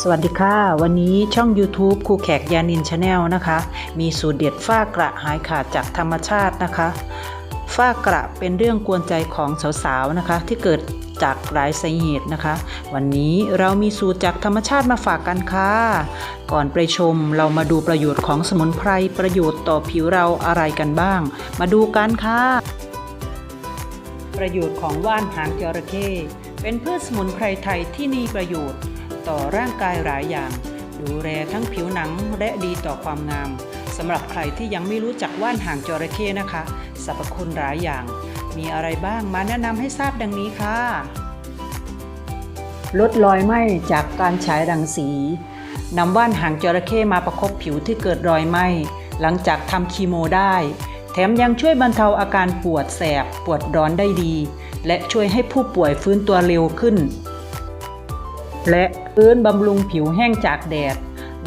สวัสดีค่ะ วันนี้ช่อง YouTube ครูแขกยานินชาแนลนะคะ มีสูตรเด็ดฝ้ากระหายขาดจากธรรมชาตินะคะฝ้ากระเป็นเรื่องกวนใจของสาวๆนะคะ ที่เกิดจากหลายสาเหตุนะคะ วันนี้เรามีสูตรจากธรรมชาติมาฝากกันค่ะ ก่อนไปชมเรามาดูประโยชน์ของสมุนไพรประโยชน์ต่อผิวเราอะไรกันบ้าง มาดูกันค่ะ ประโยชน์ของว่านหางจระเข้เป็นพืชสมุนไพรไทยที่มีประโยชน์ ต่อร่างกายหลายอย่าง ดูแลทั้งผิวหนังและดีต่อความงามสำหรับใครที่ยังไม่รู้จักว่านหางจระเข้นะคะสรรพคุณหลายอย่าง มีอะไรบ้างมาแนะนำให้ทราบดังนี้ค่ะลดรอยไหม้จากการฉายรังสีนำว่านหางจระเข้มาประคบผิวที่เกิดรอยไหม้หลังจากทำคีโมได้ แถมยังช่วยบรรเทาอาการปวดแสบ ปวดร้อนได้ดี และช่วยให้ผู้ป่วยฟื้นตัวเร็วขึ้น และพื้นบำรุงผิวแห้งจากแดด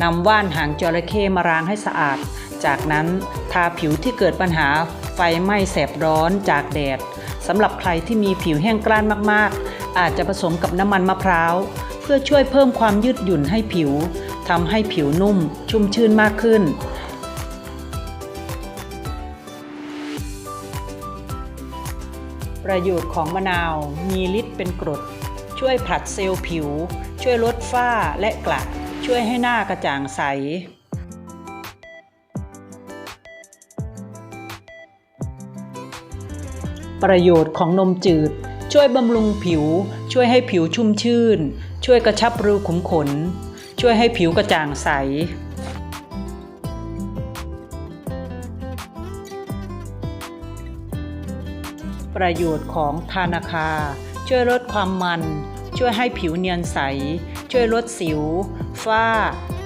นำว่านหางจระเข้มาล้างให้สะอาด จากนั้นทาผิวที่เกิดปัญหาไฟไหม้แสบร้อนจากแดดสำหรับใครที่มีผิวแห้งกร้านมากๆ อาจจะผสมกับน้ำมันมะพร้าว เพื่อช่วยเพิ่มความยืดหยุ่นให้ผิวทำให้ผิวนุ่มชุ่มชื่นมากขึ้นประโยชน์ของมะนาวมีฤทธิ์เป็นกรด ช่วยผลัดเซลล์ผิว ช่วยลดฝ้าและกระช่วยให้หน้ากระจ่างใส ประโยชน์ของนมจืด ช่วยบำรุงผิว ช่วยให้ผิวชุ่มชื่น ช่วยกระชับรูขุมขน ช่วยให้ผิวกระจ่างใสประโยชน์ของทานาคา ช่วยลดความมัน ช่วยให้ผิวเนียนใส ช่วยลดสิว ฝ้า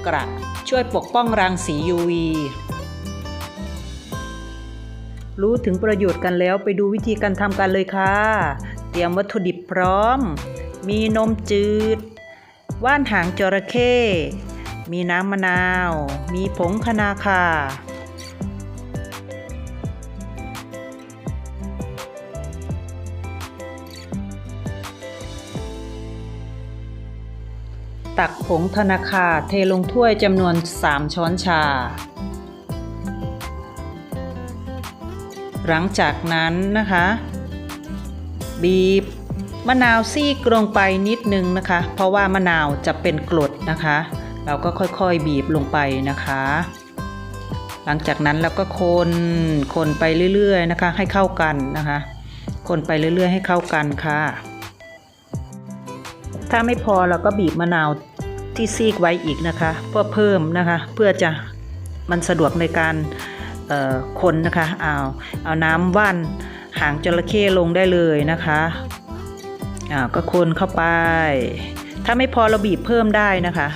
กระ ช่วยปกป้องรังสี UV รู้ถึงประโยชน์กันแล้วไปดูวิธีการทำกันเลยค่ะ เตรียมวัตถุดิบพร้อม มีนมจืด ว่านหางจระเข้ มีน้ำมะนาว มีผงคนาคา ตักผงธนาคาเทลงถ้วยจำนวน 3 ช้อนชา หลังจากนั้นนะคะ บีบมะนาวซีกลงไปนิดนึงนะคะ เพราะว่ามะนาวจะเป็นกรดนะคะ เราก็ค่อยๆบีบลงไปนะคะ หลังจากนั้นเราก็คนคนไปเรื่อยๆนะคะ ให้เข้ากันนะคะ คนไปเรื่อยๆ ให้เข้ากันค่ะ ถ้าไม่พอเราก็บีบมะนาวที่ซีกไว้อีกนะคะ เพื่อเพิ่มนะคะ เพื่อจะมันสะดวกในการคนนะคะเอาเอาน้ำว่านหางจระเข้ลงได้เลยนะคะอ้าวก็คนเข้าไป ถ้าไม่พอเราบีบเพิ่มได้นะคะ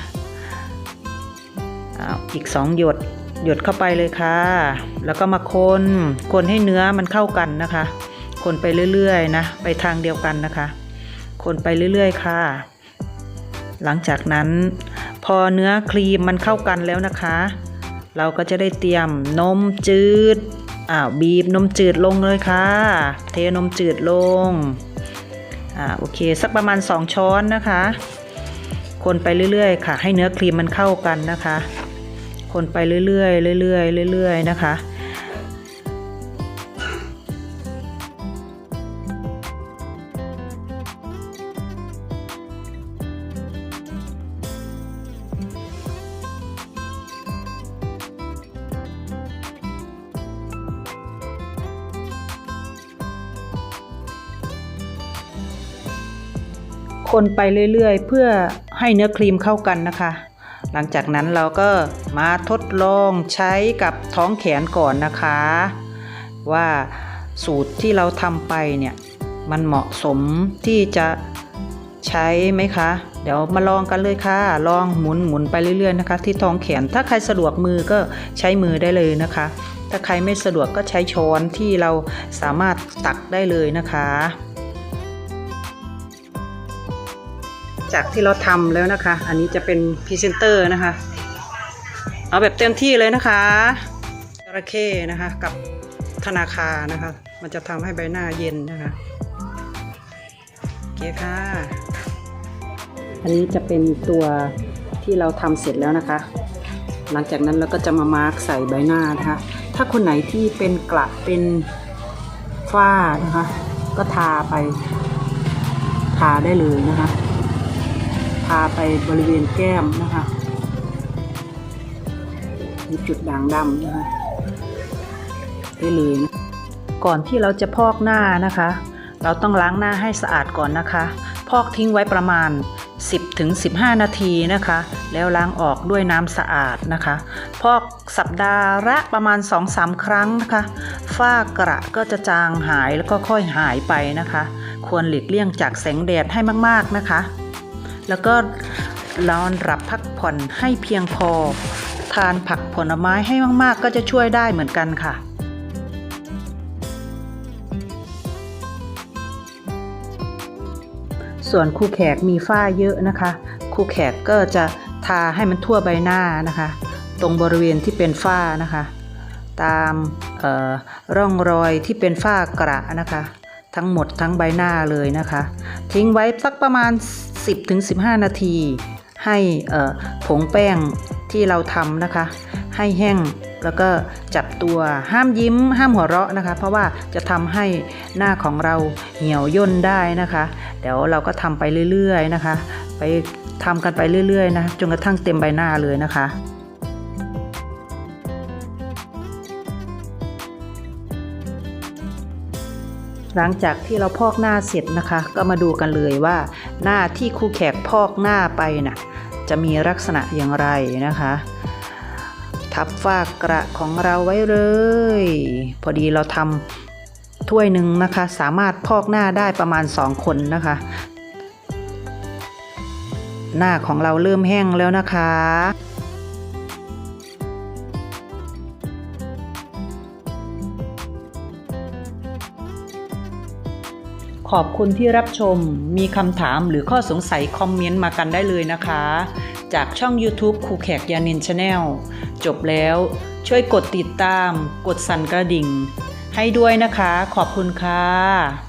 อ้าวอีกสองหยดหยดเข้าไปเลยค่ะ แล้วก็มาคนคนให้เนื้อมันเข้ากันนะคะ คนไปเรื่อยๆนะ ไปทางเดียวกันนะคะ คนไปเรื่อย ๆ ค่ะ หลังจากนั้น พอเนื้อครีมมันเข้ากันแล้วนะคะ เราก็จะได้เตรียมนมจืดอ้าวบีบนมจืดลงเลยค่ะ เทนมจืดลงอ่าโอเค สักประมาณ 2 ช้อนนะคะ คนไปเรื่อย ๆ ค่ะ ให้เนื้อครีมมันเข้ากันนะคะ คนไปเรื่อยๆเรื่อยๆเรื่อยๆนะคะ คนไปเรื่อยๆ เพื่อให้เนื้อครีมเข้ากันนะคะ หลังจากนั้นเราก็มาทดลองใช้กับท้องแขนก่อนนะคะ ว่าสูตรที่เราทำไปเนี่ยมันเหมาะสมที่จะใช้ไหมคะ เดี๋ยวมาลองกันเลยค่ะ ลองหมุนหมุนไปเรื่อยๆนะคะ ที่ท้องแขน ถ้าใครสะดวกมือก็ใช้มือได้เลยนะคะ ถ้าใครไม่สะดวกก็ใช้ช้อนที่เราสามารถตักได้เลยนะคะ จากที่เราทำแล้วนะคะ อันนี้จะเป็นพรีเซนเตอร์นะคะ เอาแบบเต็มที่เลยนะคะจระเข้นะคะกับธนาคารนะคะ มันจะทำให้ใบหน้าเย็นนะคะโอเคค่ะ อันนี้จะเป็นตัวที่เราทำเสร็จแล้วนะคะ หลังจากนั้นเราก็จะมามาร์กใส่ใบหน้านะคะ ถ้าคนไหนที่เป็นกระเป็นฝ้านะคะ ก็ทาไปทาได้เลยนะคะ ทาไปบริเวณแก้มนะคะมีจุดด่างดำนะคะได้เลยนะก่อนที่เราจะพอกหน้านะคะ เราต้องล้างหน้าให้สะอาดก่อนนะคะ พอกทิ้งไว้ประมาณ 10ถึง15 นาทีนะคะ แล้วล้างออกด้วยน้ำสะอาดนะคะ พอกสัปดาห์ละประมาณ 2-3 ครั้งนะคะ ฝ้ากระก็จะจางหายแล้วก็ค่อยหายไปนะคะ ควรหลีกเลี่ยงจากแสงแดดให้มากๆนะคะ แล้วก็นอนหลับพักผ่อนให้เพียงพอ ทานผักผลไม้ให้มากๆ ก็จะช่วยได้เหมือนกันค่ะส่วนครูแขกมีฝ้าเยอะนะคะครูแขกก็จะทาให้มันทั่วใบหน้านะคะ ตรงบริเวณที่เป็นฝ้านะคะ ตามร่องรอยที่เป็นฝ้ากระนะคะ ทั้งหมดทั้งใบหน้าเลยนะคะ ทิ้งไว้สักประมาณ 10-15 นาที ให้ผงแป้งที่เราทำนะคะ ให้แห้งแล้วก็จับตัวห้ามยิ้มห้ามหัวเราะนะคะ เพราะว่าจะทำให้หน้าของเราเหี่ยวย่นได้นะคะ เดี๋ยวเราก็ทำไปเรื่อยๆนะคะ ไปทำกันไปเรื่อยๆนะจนกระทั่งเต็มใบหน้าเลยนะคะ หลังจากที่เราพอกหน้าเสร็จนะคะ ก็มาดูกันเลยว่าหน้าที่ครูแขกพอกหน้าไปน่ะจะมีลักษณะอย่างไรนะคะ ทับฝ้ากระของเราไว้เลย พอดีเราทำถ้วยหนึ่งนะคะ สามารถพอกหน้าได้ประมาณ 2 คนนะคะ หน้าของเราเริ่มแห้งแล้วนะคะ ขอบคุณที่รับชม มีคำถามหรือข้อสงสัยคอมเมนต์มากันได้เลยนะคะ จากช่อง YouTube ครูแขกยานินชาแนลจบแล้ว ช่วยกดติดตาม กดสั่นกระดิ่ง ให้ด้วยนะคะ ขอบคุณค่ะ